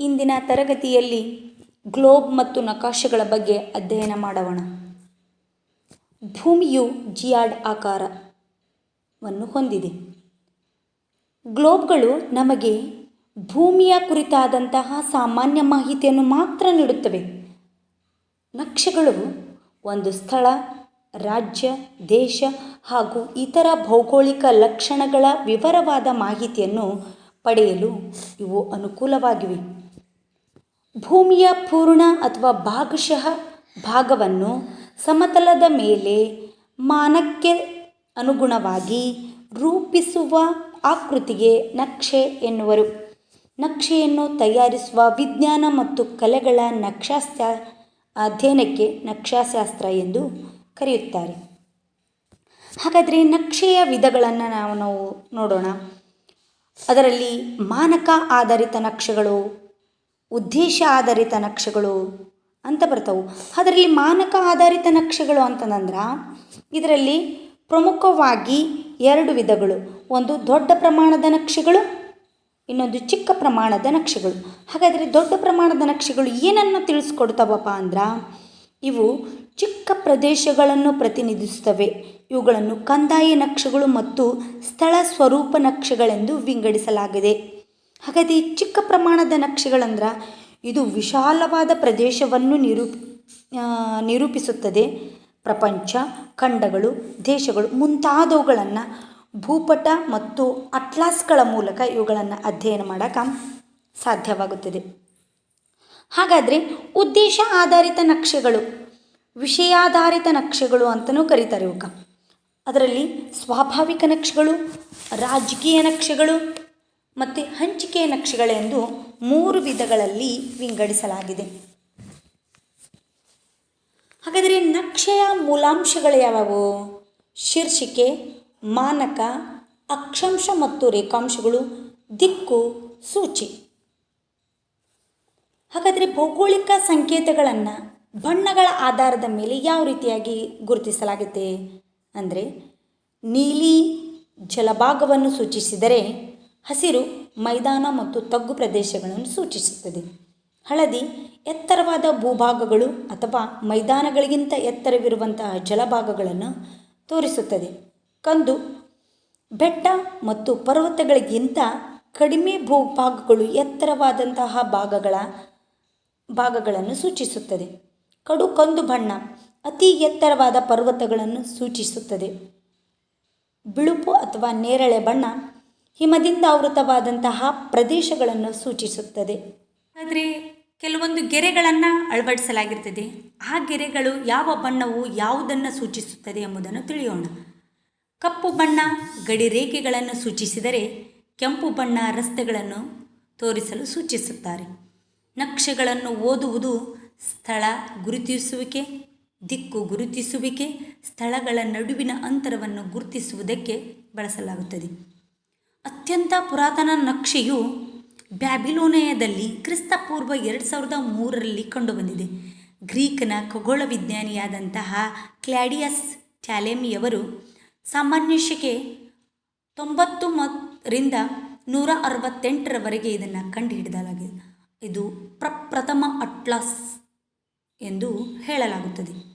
ಇಂದಿನ ತರಗತಿಯಲ್ಲಿ ಗ್ಲೋಬ್ ಮತ್ತು ನಕಾಶೆಗಳ ಬಗ್ಗೆ ಅಧ್ಯಯನ ಮಾಡೋಣ. ಭೂಮಿಯು ಜಿಯಾಡ್ ಆಕಾರವನ್ನು ಹೊಂದಿದೆ. ಗ್ಲೋಬ್ಗಳು ನಮಗೆ ಭೂಮಿಯ ಕುರಿತಾದಂತಹ ಸಾಮಾನ್ಯ ಮಾಹಿತಿಯನ್ನು ಮಾತ್ರ ನೀಡುತ್ತವೆ. ನಕ್ಷೆಗಳು ಒಂದು ಸ್ಥಳ, ರಾಜ್ಯ, ದೇಶ ಹಾಗೂ ಇತರ ಭೌಗೋಳಿಕ ಲಕ್ಷಣಗಳ ವಿವರವಾದ ಮಾಹಿತಿಯನ್ನು ಪಡೆಯಲು ಇವು ಅನುಕೂಲವಾಗಿವೆ. ಭೂಮಿಯ ಪೂರ್ಣ ಅಥವಾ ಭಾಗಶಃ ಭಾಗವನ್ನು ಸಮತಲದ ಮೇಲೆ ಮಾನಕ್ಕೆ ಅನುಗುಣವಾಗಿ ರೂಪಿಸುವ ಆಕೃತಿಗೆ ನಕ್ಷೆ ಎನ್ನುವರು. ನಕ್ಷೆಯನ್ನು ತಯಾರಿಸುವ ವಿಜ್ಞಾನ ಮತ್ತು ಕಲೆಗಳ ನಕ್ಷಾಸ್ತ್ರ ಅಧ್ಯಯನಕ್ಕೆ ನಕ್ಷಾಶಾಸ್ತ್ರ ಎಂದು ಕರೆಯುತ್ತಾರೆ. ಹಾಗಾದರೆ ನಕ್ಷೆಯ ವಿಧಗಳನ್ನು ನಾವು ನಾವು ನೋಡೋಣ. ಅದರಲ್ಲಿ ಮಾನಕ ಆಧಾರಿತ ನಕ್ಷೆಗಳು ಉದ್ದೇಶ ಆಧಾರಿತ ನಕ್ಷೆಗಳು ಅಂತ ಬರ್ತವೆ. ಅದರಲ್ಲಿ ಮಾನಕ ಆಧಾರಿತ ನಕ್ಷೆಗಳು ಅಂತಂದ್ರೆ ಇದರಲ್ಲಿ ಪ್ರಮುಖವಾಗಿ ಎರಡು ವಿಧಗಳು. ಒಂದು ದೊಡ್ಡ ಪ್ರಮಾಣದ ನಕ್ಷೆಗಳು, ಇನ್ನೊಂದು ಚಿಕ್ಕ ಪ್ರಮಾಣದ ನಕ್ಷೆಗಳು. ಹಾಗಾದರೆ ದೊಡ್ಡ ಪ್ರಮಾಣದ ನಕ್ಷೆಗಳು ಏನನ್ನು ತಿಳಿಸ್ಕೊಡ್ತಾವಪ್ಪ ಅಂದ್ರೆ ಇವು ಚಿಕ್ಕ ಪ್ರದೇಶಗಳನ್ನು ಪ್ರತಿನಿಧಿಸುತ್ತವೆ. ಇವುಗಳನ್ನು ಕಂದಾಯ ನಕ್ಷೆಗಳು ಮತ್ತು ಸ್ಥಳ ಸ್ವರೂಪ ನಕ್ಷೆಗಳೆಂದು ವಿಂಗಡಿಸಲಾಗಿದೆ. ಹಾಗಾದರೆ ಚಿಕ್ಕ ಪ್ರಮಾಣದ ನಕ್ಷೆಗಳಂದ್ರೆ ಇದು ವಿಶಾಲವಾದ ಪ್ರದೇಶವನ್ನು ನಿರೂಪ ನಿರೂಪಿಸುತ್ತದೆ. ಪ್ರಪಂಚ, ಖಂಡಗಳು, ದೇಶಗಳು ಮುಂತಾದವುಗಳನ್ನು ಭೂಪಟ ಮತ್ತು ಅಟ್ಲಾಸ್ಗಳ ಮೂಲಕ ಇವುಗಳನ್ನು ಅಧ್ಯಯನ ಮಾಡೋಕೆ ಸಾಧ್ಯವಾಗುತ್ತದೆ. ಹಾಗಾದರೆ ಉದ್ದೇಶ ಆಧಾರಿತ ನಕ್ಷೆಗಳು, ವಿಷಯಾಧಾರಿತ ನಕ್ಷೆಗಳು ಅಂತಲೂ ಕರೀತಾರೆ ಇವಕ್ಕೆ ಅದರಲ್ಲಿ ಸ್ವಾಭಾವಿಕ ನಕ್ಷೆಗಳು, ರಾಜಕೀಯ ನಕ್ಷೆಗಳು ಮತ್ತು ಹಂಚಿಕೆ ನಕ್ಷೆಗಳೆಂದು ಮೂರು ವಿಧಗಳಲ್ಲಿ ವಿಂಗಡಿಸಲಾಗಿದೆ. ಹಾಗಾದರೆ ನಕ್ಷೆಯ ಮೂಲಾಂಶಗಳು ಯಾವುವು? ಶೀರ್ಷಿಕೆ, ಮಾನಕ, ಅಕ್ಷಾಂಶ ಮತ್ತು ರೇಖಾಂಶಗಳು, ದಿಕ್ಕು, ಸೂಚಿ. ಹಾಗಾದರೆ ಭೌಗೋಳಿಕ ಸಂಕೇತಗಳನ್ನು ಬಣ್ಣಗಳ ಆಧಾರದ ಮೇಲೆ ಯಾವ ರೀತಿಯಾಗಿ ಗುರುತಿಸಲಾಗುತ್ತೆ? ಅಂದರೆ ನೀಲಿ ಜಲಭಾಗವನ್ನು ಸೂಚಿಸಿದರೆ ಹಸಿರು ಮೈದಾನ ಮತ್ತು ತಗ್ಗು ಪ್ರದೇಶಗಳನ್ನು ಸೂಚಿಸುತ್ತದೆ. ಹಳದಿ ಎತ್ತರವಾದ ಭೂಭಾಗಗಳು ಅಥವಾ ಮೈದಾನಗಳಿಗಿಂತ ಎತ್ತರವಿರುವಂತಹ ಜಲಭಾಗಗಳನ್ನು ತೋರಿಸುತ್ತದೆ. ಕಂದು ಬೆಟ್ಟ ಮತ್ತು ಪರ್ವತಗಳಿಗಿಂತ ಕಡಿಮೆ ಭೂಭಾಗಗಳು ಎತ್ತರವಾದಂತಹ ಭಾಗಗಳ ಭಾಗಗಳನ್ನು ಸೂಚಿಸುತ್ತದೆ. ಕಡು ಕಂದು ಬಣ್ಣ ಅತಿ ಎತ್ತರವಾದ ಪರ್ವತಗಳನ್ನು ಸೂಚಿಸುತ್ತದೆ. ಬಿಳುಪು ಅಥವಾ ನೇರಳೆ ಬಣ್ಣ ಹಿಮದಿಂದ ಆವೃತವಾದಂತಹ ಪ್ರದೇಶಗಳನ್ನು ಸೂಚಿಸುತ್ತದೆ. ಆದರೆ ಕೆಲವೊಂದು ಗೆರೆಗಳನ್ನು ಅಳವಡಿಸಲಾಗಿರ್ತದೆ. ಆ ಗೆರೆಗಳು ಯಾವ ಬಣ್ಣವು ಯಾವುದನ್ನು ಸೂಚಿಸುತ್ತದೆ ಎಂಬುದನ್ನು ತಿಳಿಯೋಣ. ಕಪ್ಪು ಬಣ್ಣ ಗಡಿ ರೇಖೆಗಳನ್ನು ಸೂಚಿಸಿದರೆ ಕೆಂಪು ಬಣ್ಣ ರಸ್ತೆಗಳನ್ನು ತೋರಿಸಲು ಸೂಚಿಸುತ್ತಾರೆ. ನಕ್ಷೆಗಳನ್ನು ಓದುವುದು ಸ್ಥಳ ಗುರುತಿಸುವಿಕೆ, ದಿಕ್ಕು ಗುರುತಿಸುವಿಕೆ, ಸ್ಥಳಗಳ ನಡುವಿನ ಅಂತರವನ್ನು ಗುರುತಿಸುವುದಕ್ಕೆ ಬಳಸಲಾಗುತ್ತದೆ. ಅತ್ಯಂತ ಪುರಾತನ ನಕ್ಷೆಯು ಬ್ಯಾಬಿಲೋನಿಯಾದಲ್ಲಿ ಕ್ರಿಸ್ತಪೂರ್ವ ಎರಡು ಸಾವಿರದ ಮೂರರಲ್ಲಿ ಕಂಡುಬಂದಿದೆ. ಗ್ರೀಕ್ನ ಖಗೋಳ ವಿಜ್ಞಾನಿಯಾದಂತಹ ಕ್ಲಾಡಿಯಸ್ ಟ್ಯಾಲೆಮಿಯವರು ಸಾಮಾನ್ಯ ಶಕೆ ತೊಂಬತ್ತು ಮರಿಂದ ನೂರ ಅರವತ್ತೆಂಟರವರೆಗೆ ಇದನ್ನು ಕಂಡುಹಿಡಿದಲಾಗಿದೆ. ಇದು ಪ್ರಪ್ರಥಮ ಅಟ್ಲಾಸ್ ಎಂದು ಹೇಳಲಾಗುತ್ತದೆ.